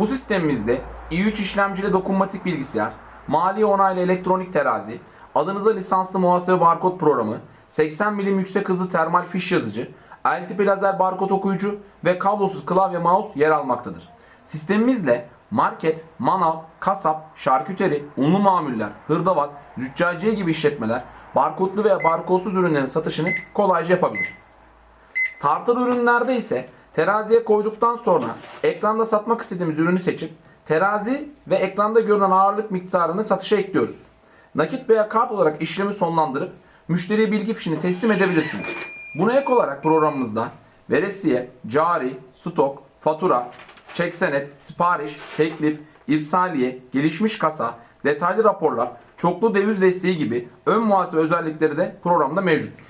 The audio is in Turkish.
Bu sistemimizde i3 işlemcili dokunmatik bilgisayar, mali onaylı elektronik terazi, adınıza lisanslı muhasebe barkod programı, 80 milim yüksek hızlı termal fiş yazıcı, el tipi lazer barkod okuyucu ve kablosuz klavye mouse yer almaktadır. Sistemimizle market, manav, kasap, şarküteri, unlu mamuller, hırdavat, züccaciye gibi işletmeler barkodlu veya barkodsuz ürünlerin satışını kolayca yapabilir. Tartılı ürünlerde ise teraziye koyduktan sonra ekranda satmak istediğimiz ürünü seçip terazi ve ekranda görünen ağırlık miktarını satışa ekliyoruz. Nakit veya kart olarak işlemi sonlandırıp müşteriye bilgi fişini teslim edebilirsiniz. Buna ek olarak programımızda veresiye, cari, stok, fatura, çek senet, sipariş, teklif, irsaliye, gelişmiş kasa, detaylı raporlar, çoklu döviz desteği gibi ön muhasebe özellikleri de programda mevcuttur.